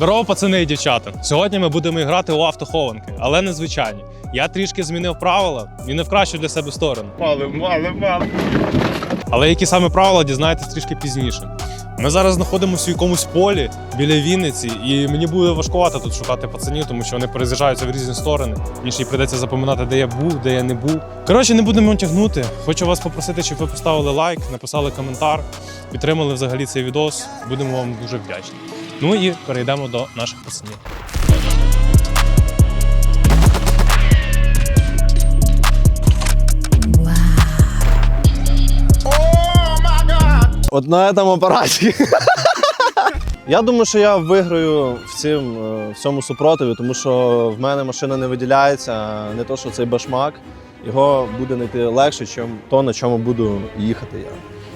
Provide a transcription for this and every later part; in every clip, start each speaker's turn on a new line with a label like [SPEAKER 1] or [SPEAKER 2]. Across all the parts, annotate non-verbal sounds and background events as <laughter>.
[SPEAKER 1] Здорово, пацани і дівчата. Сьогодні ми будемо грати у автохованки, але не звичайні. Я трішки змінив правила і не в кращу для себе сторону.
[SPEAKER 2] Валим, валим, валим.
[SPEAKER 1] Але які саме правила дізнаєтесь трішки пізніше. Ми зараз знаходимося в якомусь полі біля Вінниці, і мені буде важкувато тут шукати пацанів, тому що вони перез'їжджаються в різні сторони. Мені ще й прийдеться запам'ятати, де я був, де я не був. Коротше, не будемо тягнути. Хочу вас попросити, щоб ви поставили лайк, написали коментар, підтримали взагалі цей відос. Будемо вам дуже вдячні. Ну і перейдемо до наших пацанів.
[SPEAKER 3] От на цьому апараті. Я думаю, що я виграю в цим е, в цьому супротиві, тому що в мене машина не виділяється, не то, що цей башмак. Його буде знайти легше, ніж то, на чому буду їхати я.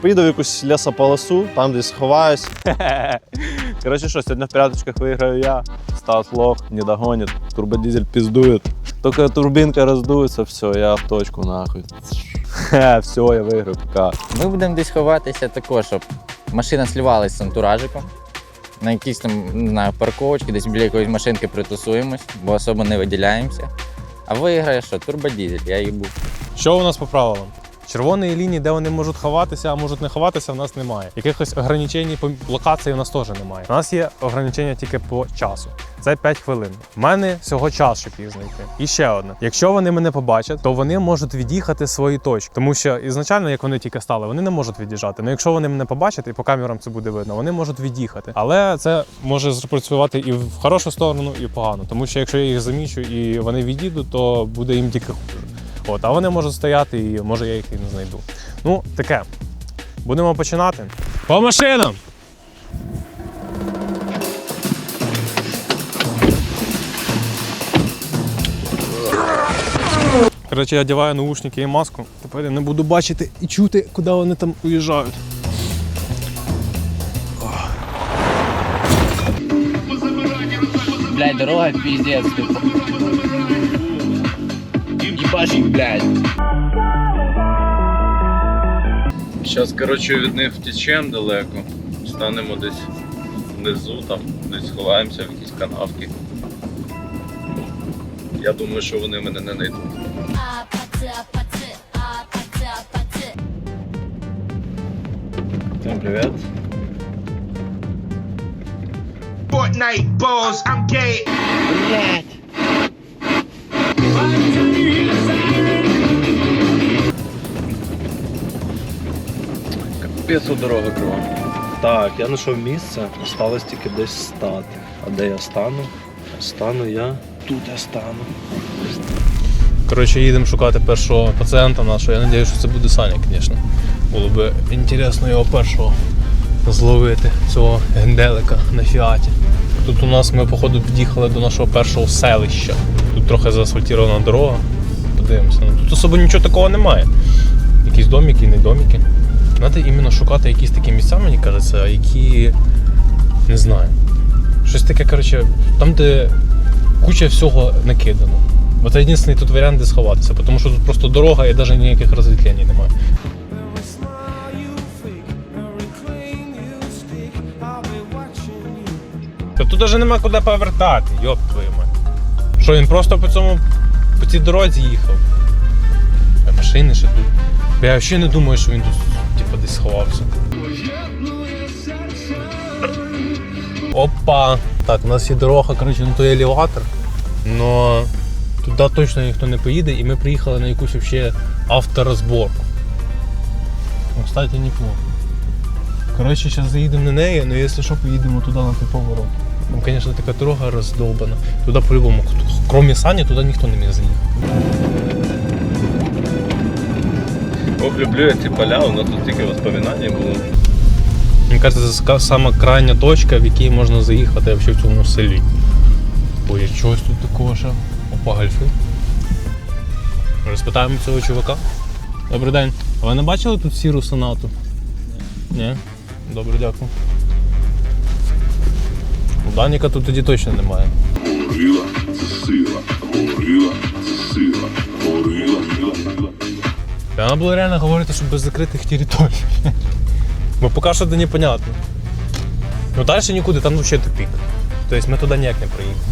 [SPEAKER 3] Поїду в якусь лісополосу, там десь сховаюсь. <laughs> Коротше, що, сьогодні в порядочках виграю я. Стас лох, не догонит, турбодизель пиздует. Только турбинка роздується, все, я в точку нахуй. Все, я виграю, пока.
[SPEAKER 4] Ми будемо десь ховатися також, щоб машина слівалась з антуражиком. На якійсь там, не знаю, парковочці, десь біля якоїсь машинки притусуємось, бо особо не виділяємося. А виграє що? Турбодізель, я її був.
[SPEAKER 1] Що у нас по правилам? Червоної лінії, де вони можуть ховатися, а можуть не ховатися, в нас немає. Якихось ограничень по локації у нас теж немає. У нас є ограничення тільки по часу. Це 5 хвилин. У мене всього час, щоб їх знайти. І ще одне: якщо вони мене побачать, то вони можуть від'їхати свої точки. Тому що ізначально, як вони тільки стали, вони не можуть від'їжджати. Ну якщо вони мене побачать, і по камерам це буде видно, вони можуть від'їхати. Але це може запрацювати і в хорошу сторону, і в погану. Тому що якщо я їх замічу і вони від'їдуть, то буде їм тільки хуже. От, а вони можуть стояти, і може я їх і не знайду. Ну, таке. Будемо починати. По машинам! Коротше, я одягаю наушники і маску. Тепер я не буду бачити і чути, куди вони там уїжджають.
[SPEAKER 4] Блядь, дорога піздець, типу. Блядь.
[SPEAKER 2] Зараз, коротше, від них втечемо далеко. Станемо десь внизу, там, десь сховаємося в якісь канавки. Я думаю, що вони мене не знайдуть.
[SPEAKER 3] Всім привіт.
[SPEAKER 5] Fortnite balls, I'm gay.
[SPEAKER 3] Капець у дорога кругом. Так, я знайшов місце, осталось тільки десь стати. А де я стану? Стану я. Тут я стану.
[SPEAKER 1] Коротше, їдемо шукати першого пацієнта нашого. Я сподіваюся, що це буде Саня, звісно. Було б інтересно його першого зловити, цього генделика на фіаті. Тут у нас ми, походу, під'їхали до нашого першого селища. Тут трохи заасфальтована дорога. Подивимося. Ну, тут особо нічого такого немає. Якісь домики, не домики. Треба іменно шукати якісь такі місця, мені кажеться, які не знаю. Щось таке, коротше, там, де куча всього накидано. Бо це єдиний тут варіант, де сховатися, тому що тут просто дорога і навіть ніяких розвітлень немає. Тут навіть немає куди повертати, йоп твою мать. Що він просто по цьому по цій дорозі їхав. А машини ще тут. Я взагалі не думаю, що він тут типу, десь сховався. Опа! Так, у нас є дорога, коротше, на той елеватор. Но туди точно ніхто не поїде, і ми приїхали на якусь вообще авторозборку. Ну, кстати, неплохо. Коротше, зараз заїдемо на неї, але якщо що, поїдемо туди на той поворот. Там, звісно, така дорога роздовбана. Туди по-любому, крім Сані, туди ніхто не міг заїхати.
[SPEAKER 2] Люблю я ці поля, у нас тут тільки воспоминання було.
[SPEAKER 1] Мені кажется, це сама крайня точка, в якій можна заїхати в цьому селі. Ой, а чогось тут такого ще. Опа, гальфи. Розпитаємо цього чувака. Добрий день. А ви не бачили тут сіру сонату? Ні? Добре, дякую. У Даніка тут тоді точно немає.
[SPEAKER 6] Горила, сила, горила, сила, горила, горила.
[SPEAKER 1] Треба було реально говорити, що без закритих територій. Бо поки що це непонятно. Ну далі нікуди, там взагалі тупік. Тобто ми туди ніяк не приїхали.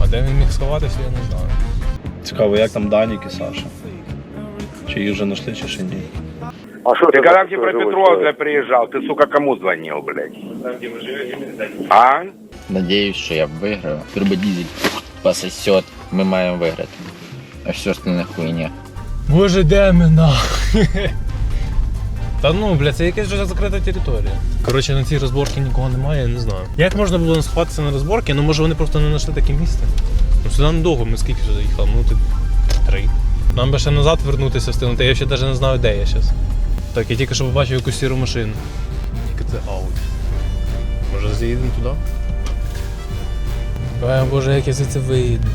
[SPEAKER 1] А де він міг сховатися, я не знаю.
[SPEAKER 3] Цікаво, як там Данік і Саша? Чи їх вже знайшли, чи ще ні?
[SPEAKER 5] Ты когда в Днепропетровск приезжал, ты, сука, кому звонил, блядь? А?
[SPEAKER 4] Надіюсь, що я виграю. Турбодізель пососет. Ми маємо виграти. А все остальне хуйня.
[SPEAKER 1] Боже, де ми нахуй? <laughs> Та ну, бля, це якась вже закрита територія. Коротше, на цій розборці нікого немає, я не знаю. Як можна було сховатися на розборці? Ну може вони просто не знайшли таке місце. Ну сюди недовго, ми скільки сюди їхали? Ну ти три. Нам би ще назад вернутися встигнути, я ще навіть не знаю, де я зараз. Так, я тільки що побачив якусь сіру машину. Тільки це Audi. Може заїдемо туди? Боже, як я звідси вийду.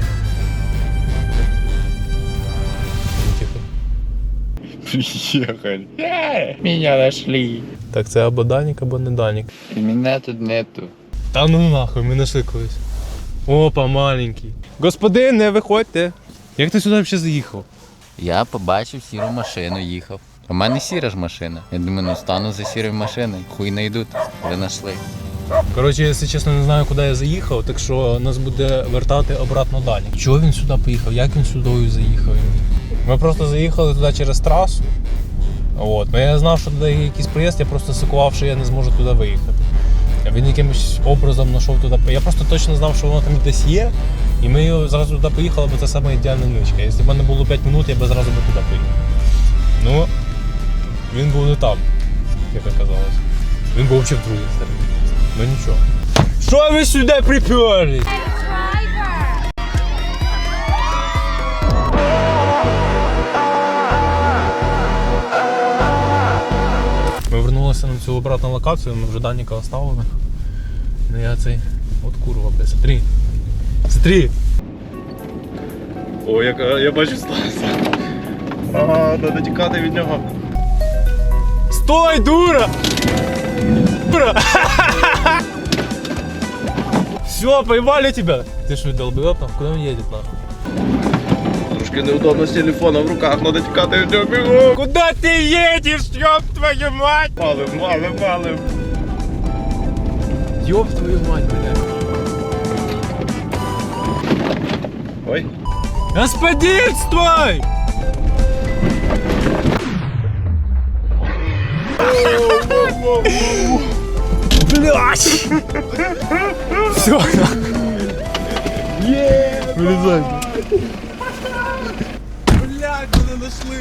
[SPEAKER 4] Приїхали. Меня нашли.
[SPEAKER 1] Так це або Данік, або не Данік.
[SPEAKER 4] І мене тут нету.
[SPEAKER 1] Та ну нахуй, ми знайшли когось. Опа, маленький. Господин, не виходьте. Як ти сюди взагалі заїхав?
[SPEAKER 4] Я побачив сіру машину, їхав. У мене сіра ж машина. Я думаю, ну стану за сірою машиною. Хуй найдуть. Ви знайшли.
[SPEAKER 1] Коротше, якщо чесно, не знаю, куди я заїхав, так що нас буде вертати обратно Данік. Чого він сюди поїхав? Як він сюди заїхав? Ми просто заїхали туди через трасу. От. Ну, я знав, що туди є якийсь приїзд, я просто сикував, що я не зможу туди виїхати. Він якимось образом знайшов туди. Я просто точно знав, що воно там десь є. І ми зразу туди поїхали, бо це саме ідеальна ничка. Якщо б мене було 5 минут, я б зразу би туди поїхав. Ну, він був не там, як оказалось. Він був взагалі в другій стороні. Ну нічого. Що ви сюди приперли? Ми вернулися на цю обратну локацію, ми вже Даніка оставили. Ну я цей. От курва, бля, смотри. Смотри.
[SPEAKER 3] О, як я бачу Стаса. Ага, треба тікати від нього.
[SPEAKER 1] Стой! Дура! Все, поймали тебя! Ты что, долбоёб, нахуй? Куда он едет, нахуй?
[SPEAKER 3] Трошки неудобно з телефона в руках, треба тікати від нього бігом.
[SPEAKER 1] Куда ты едешь, ёб твою мать?
[SPEAKER 3] Малим, малим, малим.
[SPEAKER 1] Ёб твою мать, блядь.
[SPEAKER 3] Ой.
[SPEAKER 1] Господин, стой! Блять! Все. Вылезай.
[SPEAKER 3] Блядь, мене знайшли,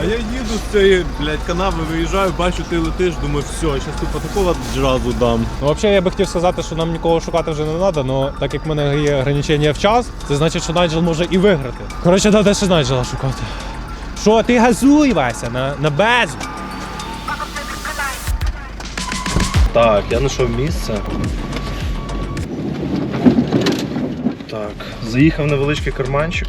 [SPEAKER 3] А я їду з цієї, блядь, канави, виїжджаю, бачу, ти летиш, думаю, все, зараз тупо такого джазу дам.
[SPEAKER 1] Ну, взагалі, я би хотів сказати, що нам нікого шукати вже не треба, але так як в мене є ограничення в час, це значить, що Найджел може і виграти. Коротше, треба ще Найджела шукати. Що, ти газуй, Вася, на, на безу.
[SPEAKER 3] Так, я знайшов місце. Так, заїхав невеличкий карманчик.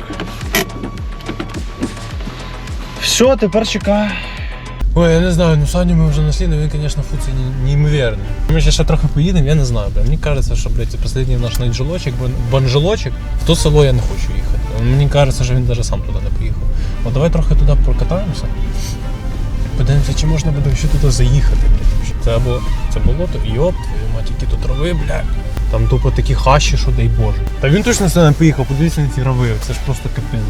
[SPEAKER 3] Все, тепер чекаю.
[SPEAKER 1] Ой, я не знаю, ну Саню ми вже знайшли, але він, звісно, фу, це не- неймовірний. Ми ще, ще трохи поїдемо, я не знаю, бля. Мені кажеться, що, блядь, це останній наш найджелочок, бан- банджелочок. В то село я не хочу їхати. Мені кажеться, що він навіть сам туди не поїхав. От давай трохи туди прокатаємося. Подивимося, чи можна буде ще туди заїхати. Це або це болото, і йоп, твою мать, які тут трави, блядь. Там тупо такі хащі, що дай Боже. Та він точно сюди не поїхав, подивіться на ці рави, це ж просто капець.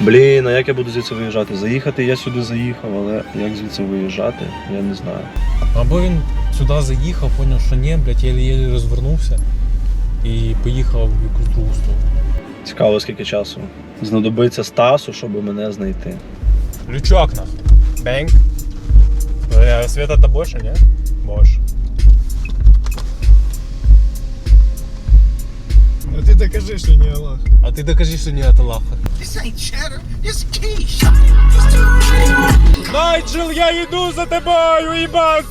[SPEAKER 3] Блін, а як я буду звідси виїжджати? Заїхати я сюди заїхав, але як звідси виїжджати, я не знаю.
[SPEAKER 1] Або він сюди заїхав, поняв, що ні, блядь, єлі-єлі розвернувся і поїхав в якусь другу сторону.
[SPEAKER 3] Цікаво, скільки часу. Знадобиться Стасу, щоб мене знайти.
[SPEAKER 1] Лючок нахуй. Бенк. Э, Света-то больше, не? Больше.
[SPEAKER 7] А ти докажи, що не Аллах.
[SPEAKER 1] А ты докажи, что не от Аллаха. Найджел, я йду за тобою, їбав!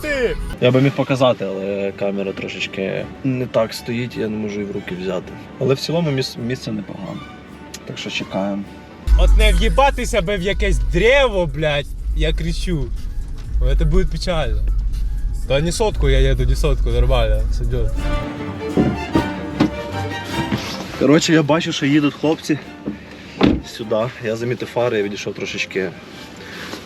[SPEAKER 3] Я би міг показати, але камера трошечки не так стоїть, я не можу її в руки взяти. Але в цілому міс- місце непогане. Так що чекаємо.
[SPEAKER 1] От не в'їбати себе в якесь древо, блядь, я кричу. Это будет печально. Да не сотку я еду, не сотку, нормально, сойдет.
[SPEAKER 3] Коротше, я бачу, що їдуть хлопці сюди. Я замітив фари, я відійшов трошечки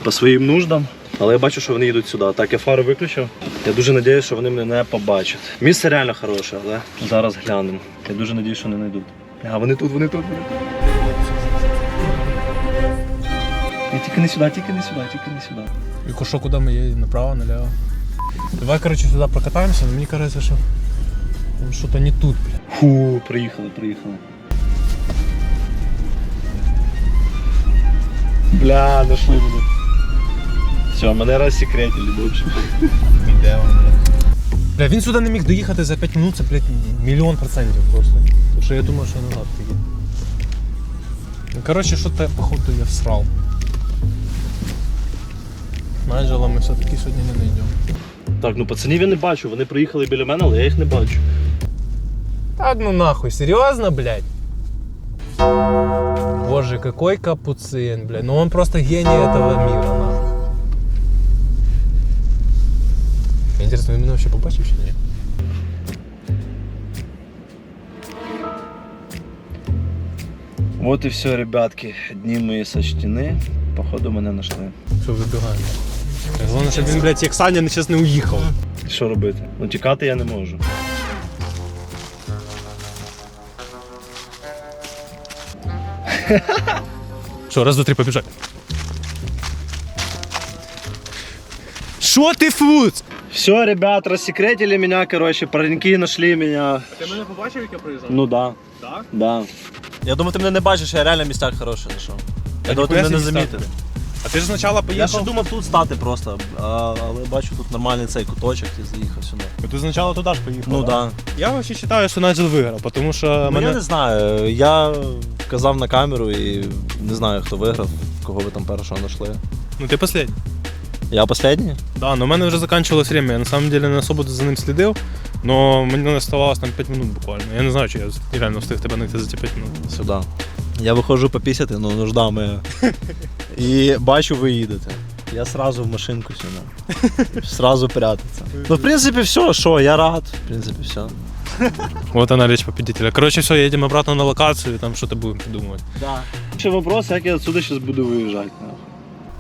[SPEAKER 3] по своїм нуждам. Але я бачу, що вони їдуть сюди. Так, я фари виключив. Я дуже сподіваюся, що вони мене не побачать. Місце реально хороше, але зараз глянемо. Я дуже сподіваюся, що не знайдуть. А вони тут, вони тут, вони тут. Ні, тільки не сюди, тільки не сюди, тільки не сюди.
[SPEAKER 1] И що, куди ми їдемо? Направо, налево? Давай, короче, сюди прокатаємося, але мені кажется, що там що-то не тут, бля.
[SPEAKER 3] Фу, приїхали, приїхали. Бля, нашли мене. Все, мене розсекретили більше.
[SPEAKER 1] Де він, бля? Бля, він сюди не міг доїхати за 5 минут, це, блядь, мільйон процентів просто. Тому що я думав, що назад поїде. Ну, коротше, що то походу я всрал. Найджела ми все-таки сьогодні не знайдемо.
[SPEAKER 3] Так, ну пацанів я не бачу, вони приїхали біля мене, але я їх не бачу.
[SPEAKER 1] Так ну нахуй, серьезно, блядь? Боже, какой капуцин, блядь. Ну он просто гений этого мира, нахуй. Интересно, він мене вообще побачив чи ні?
[SPEAKER 3] Вот і все, ребятки. Дні мої сочтені. Походу мене знайшли.
[SPEAKER 1] Все, вибігаємо. Головне, щоб він, блядь, як Саня зараз не уїхав.
[SPEAKER 3] Що робити? Ну тікати я не можу.
[SPEAKER 1] Що, раз, два, три, побіжать. Що ти фуц?
[SPEAKER 3] Все, ребят, рассекретили меня, короче, пареньки нашли меня.
[SPEAKER 1] Ти мене побачив, як я проїжджав?
[SPEAKER 3] Ну да.
[SPEAKER 1] Так?
[SPEAKER 3] Да. Я думаю, ти мене не бачиш, я реально в містах хороший знайшов. Я думав, ти мене не замітив.
[SPEAKER 1] А ти ж спочатку
[SPEAKER 3] Я
[SPEAKER 1] поїхав?
[SPEAKER 3] ще думав тут стати просто, а, але бачу тут нормальний цей куточок і заїхав сюди.
[SPEAKER 1] Ти спочатку туди ж поїхав.
[SPEAKER 3] Ну
[SPEAKER 1] да?
[SPEAKER 3] да.
[SPEAKER 1] Я вообще вважаю, що Найджел виграв, тому що
[SPEAKER 3] Ну,
[SPEAKER 1] мене...
[SPEAKER 3] Я не знаю. Я казав на камеру і не знаю, хто виграв, кого ви там першого знайшли.
[SPEAKER 1] Ну ти последній.
[SPEAKER 3] Я останній?
[SPEAKER 1] Да, но у мене вже закінчилось время. Я на самом деле не особо за ним слідив, но мені оставалось там 5 минут буквально. Я не знаю, чи я реально встиг тебе знайти за ці 5 минут.
[SPEAKER 3] Сюди. Я виходжу попісяти, ну нужда моя. <laughs> І бачу, ви їдете. Я сразу в машинку сюди. <laughs> Сразу прятаться. Ну, в принципі, все, що, я рад. В принципі, все.
[SPEAKER 1] Вот она речь победителя. Короче, все, едем обратно на локацию, там что-то будем придумывать.
[SPEAKER 3] Да. Ще вопрос, як я отсюда зараз буду виїжджати.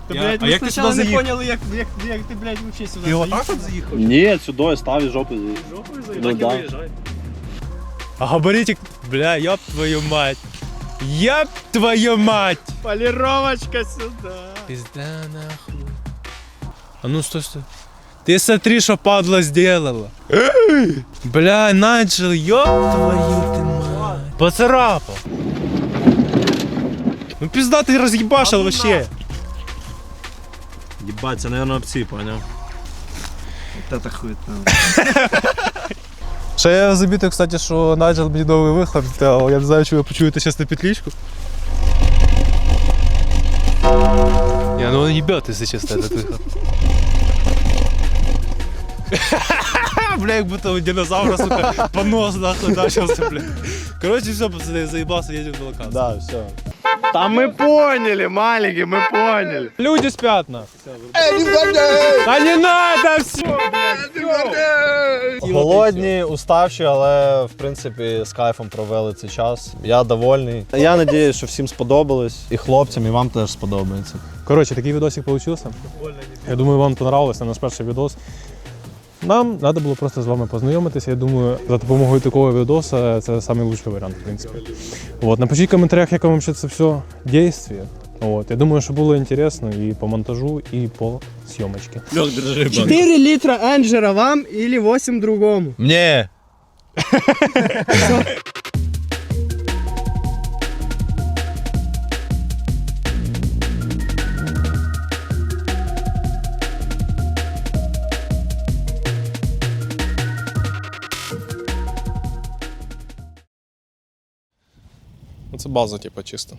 [SPEAKER 7] Та,
[SPEAKER 1] Я-
[SPEAKER 7] блядь,
[SPEAKER 1] а
[SPEAKER 7] ми
[SPEAKER 1] як ти
[SPEAKER 7] спочатку
[SPEAKER 1] сюди
[SPEAKER 7] не
[SPEAKER 1] заїхав?
[SPEAKER 7] поняли, як, як, як ти, блядь, вообще сюди
[SPEAKER 1] Ти отак от заїхав?
[SPEAKER 3] Ні, сюди став і жопи.
[SPEAKER 7] Жопою
[SPEAKER 3] Ну,
[SPEAKER 7] так і
[SPEAKER 3] да.
[SPEAKER 7] виїжджай.
[SPEAKER 1] А габаритик, бля, ёб твою мать. Ёб твою мать.
[SPEAKER 7] Полировочка сюди.
[SPEAKER 1] Пизда нахуй. А ну стой, стой. Ты смотри, что падла сделала. Бля, Найджел, ёб твою ты мать. Поцарапал. Ну пизда ты разъебашил вообще.
[SPEAKER 3] Єбать, це, мабуть, опці, поняв? От це хуйта. <laughs>
[SPEAKER 1] Ще я забитий, кстати, що Найджел мені новий вихлоп сделал. Я не знаю, чи ви почуєте зараз на петличку. Не, ну он ебет, если честно, этот выход. <laughs> Бля, як будто у динозавра, сука, понос нахуй начался, бля. Короче, все, пацаны, заебался, едем на локацию.
[SPEAKER 3] Да, все. Та ми поняли, маленькі, ми поняли.
[SPEAKER 1] Люди спят на. Да не надо все,
[SPEAKER 3] Голодні, уставші, але в принципі з кайфом провели цей час. Я довольний. Я сподіваюся, що всім сподобалось. І хлопцям, і вам теж сподобається.
[SPEAKER 1] Короче, такий відосик получился. Я думаю, вам понравилось наш перший відос. Нам треба було просто з вами познайомитися. Я думаю, за допомогою такого відоса це найкращий варіант, в принципі. От, напишіть в коментарях, як вам ще це все дійствує. От, я думаю, що було інтересно і по монтажу, і по зйомочці.
[SPEAKER 7] 4 литра Анджера вам или 8 другому?
[SPEAKER 3] Ні. <laughs>
[SPEAKER 1] Це база, типу, чисто.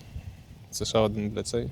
[SPEAKER 1] Це ще один, для цей.